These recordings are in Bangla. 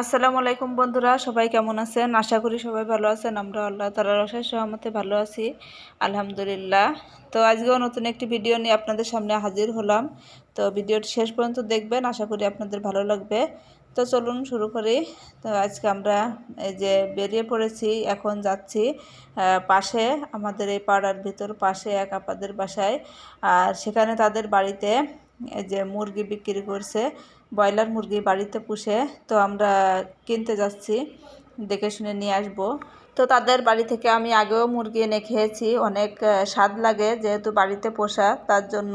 আসসালামু আলাইকুম বন্ধুরা, সবাই কেমন আছেন? আশা করি সবাই ভালো আছেন, আমরা আল্লাহ তালার রসায় সহমতে ভালো আছি, আলহামদুলিল্লাহ। তো আজকেও নতুন একটি ভিডিও নিয়ে আপনাদের সামনে হাজির হলাম। তো ভিডিওটি শেষ পর্যন্ত দেখবেন, আশা করি আপনাদের ভালো লাগবে। তো চলুন শুরু করি। তো আজকে আমরা এই যে বেরিয়ে পড়েছি, এখন যাচ্ছি পাশে, আমাদের এই পাড়ার ভিতর পাশে এক আপাদের বাসায়। আর সেখানে তাদের বাড়িতে যে মুরগি বিক্রি করছে, ব্রয়লার মুরগি বাড়িতে পুষে, তো আমরা কিনতে যাচ্ছি, দেখে শুনে নিয়ে আসব। তো তাদের বাড়ি থেকে আমি আগেও মুরগি এনে খেয়েছি, অনেক স্বাদ লাগে যেহেতু বাড়িতে পোষা, তার জন্য।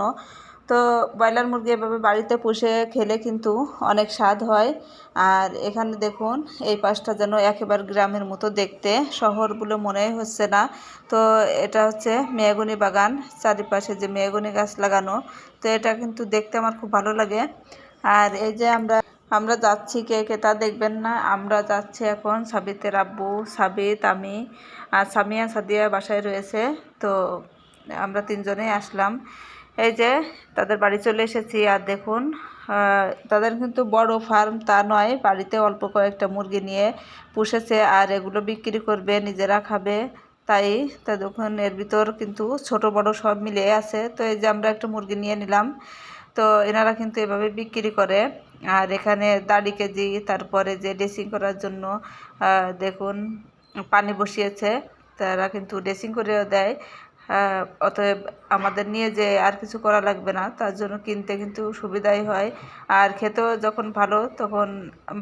তো ব্রয়লার মুরগি এভাবে বাড়িতে পুষে খেলে কিন্তু অনেক স্বাদ হয়। আর এখানে দেখুন, এই পাশটা যেন একেবারে গ্রামের মতো দেখতে, শহর বলে মনে হচ্ছে না। তো এটা হচ্ছে মেয়াগুনি বাগান, চারিপাশে যে মেয়াগুনি গাছ লাগানো, তো এটা কিন্তু দেখতে আমার খুব ভালো লাগে। আর এই যে আমরা আমরা যাচ্ছি কে কে তা দেখবেন না, আমরা যাচ্ছি এখন সাবিতের আব্বু, সাবিত, আমি, আর সামিয়া সাদিয়া বাসায় রয়েছে। তো আমরা তিনজনেই আসলাম। এই যে তাদের বাড়ি চলে এসেছি আর দেখুন তাদের কিন্তু বড় ফার্ম তা নয়, বাড়িতে অল্প কয়েকটা মুরগি নিয়ে পুষেছে আর এগুলো বিক্রি করবে, নিজেরা খাবে। তাই তা দেখুন, এর ভিতর কিন্তু ছোট বড় সব মিলে আছে। তো এই যে আমরা একটা মুরগি নিয়ে নিলাম। তো এনারা কিন্তু এভাবে বিক্রি করে। আর এখানে দাড়ি কেজি, তারপরে যে ড্রেসিং করার জন্য দেখুন, পানি বসিয়েছে। তারা কিন্তু ড্রেসিং করেও দেয়। অতএব আমাদের নিয়ে যে আর কিছু করা লাগবে না, তার জন্য কিনতে কিন্তু সুবিধাই হয়। আর খেতেও যখন ভালো, তখন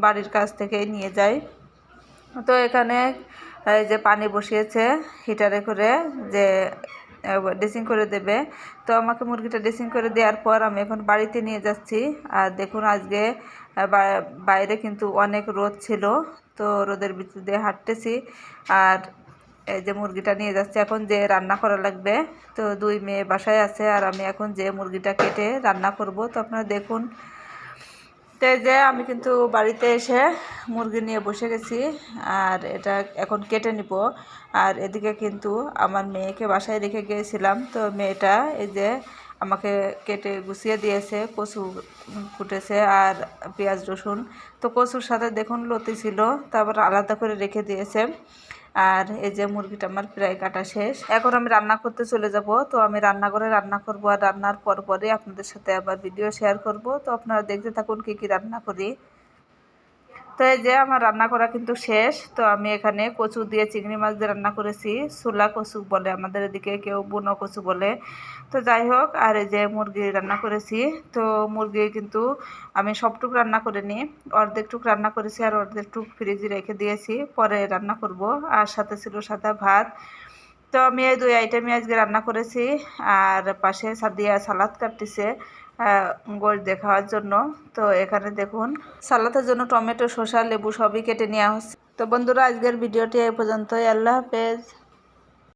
বাড়ির কাছ থেকেই নিয়ে যায় তো এখানে এই যে পানি বসিয়েছে, হিটারে করে যে ড্রেসিং করে দেবে। তো আমাকে মুরগিটা ড্রেসিং করে দেওয়ার পর আমি এখন বাড়িতে নিয়ে যাচ্ছি। আর দেখুন আজকে বাইরে কিন্তু অনেক রোদ ছিল, তো রোদের ভিতর দিয়ে হাঁটতেছি। আর এই যে মুরগিটা নিয়ে যাচ্ছি, এখন যে রান্না করা লাগবে। তো দুই মেয়ে বাসায় আছে আর আমি এখন যে মুরগিটা কেটে রান্না করব। তো আপনারা দেখুন। তো যে আমি কিন্তু বাড়িতে এসে মুরগি নিয়ে বসে গেছি আর এটা এখন কেটে নিব। আর এদিকে কিন্তু আমার মেয়েকে বাসায় রেখে গিয়েছিলাম। তো মেয়েটা এই যে আমাকে কেটে গুছিয়ে দিয়েছে, কচু কুটেছে আর পেঁয়াজ রসুন। তো কচুর সাথে দেখুন লতি ছিল, তারপর আলাদা করে রেখে দিয়েছে। আর এই যে মুরগিটা আমার প্রায় কাটা শেষ। এখন আমি রান্না করতে চলে যাব। তো আমি রান্নাঘরে রান্না করব আর রান্নার পর পরে আপনাদের সাথে আবার ভিডিও শেয়ার করব। তো আপনারা দেখতে থাকুন কি কি রান্না করি। তো এই যে আমার রান্না করা কিন্তু শেষ, তো আমি এখানে কচু দিয়ে চিংড়ি মাছ দিয়ে রান্না করেছি। সুলা কচু বলে আমাদের এদিকে কেউ বুনো কচু বলে। তো যাই হোক, আর এই যে মুরগি রান্না করেছি, তো মুরগি কিন্তু আমি সবটুক রান্না করে নিই। অর্ধেকটুক রান্না করেছি আর অর্ধেকটুক ফ্রিজে রেখে দিয়েছি, পরে রান্না করব। আর সাথে ছিল সাদা ভাত। তো আমি এই দুই আইটেমই আজকে রান্না করেছি। আর পাশে সাদিয়া সালাদ কাটতেছে। গোল দেখাওয়ার জন্য। তো এখানে দেখুন, সালাতের জন্য টমেটো, শসা, লেবু সবই কেটে নেওয়া হচ্ছে। তো বন্ধুরা, আজকের ভিডিওটি এ পর্যন্তই। আল্লাহ হাফেজ।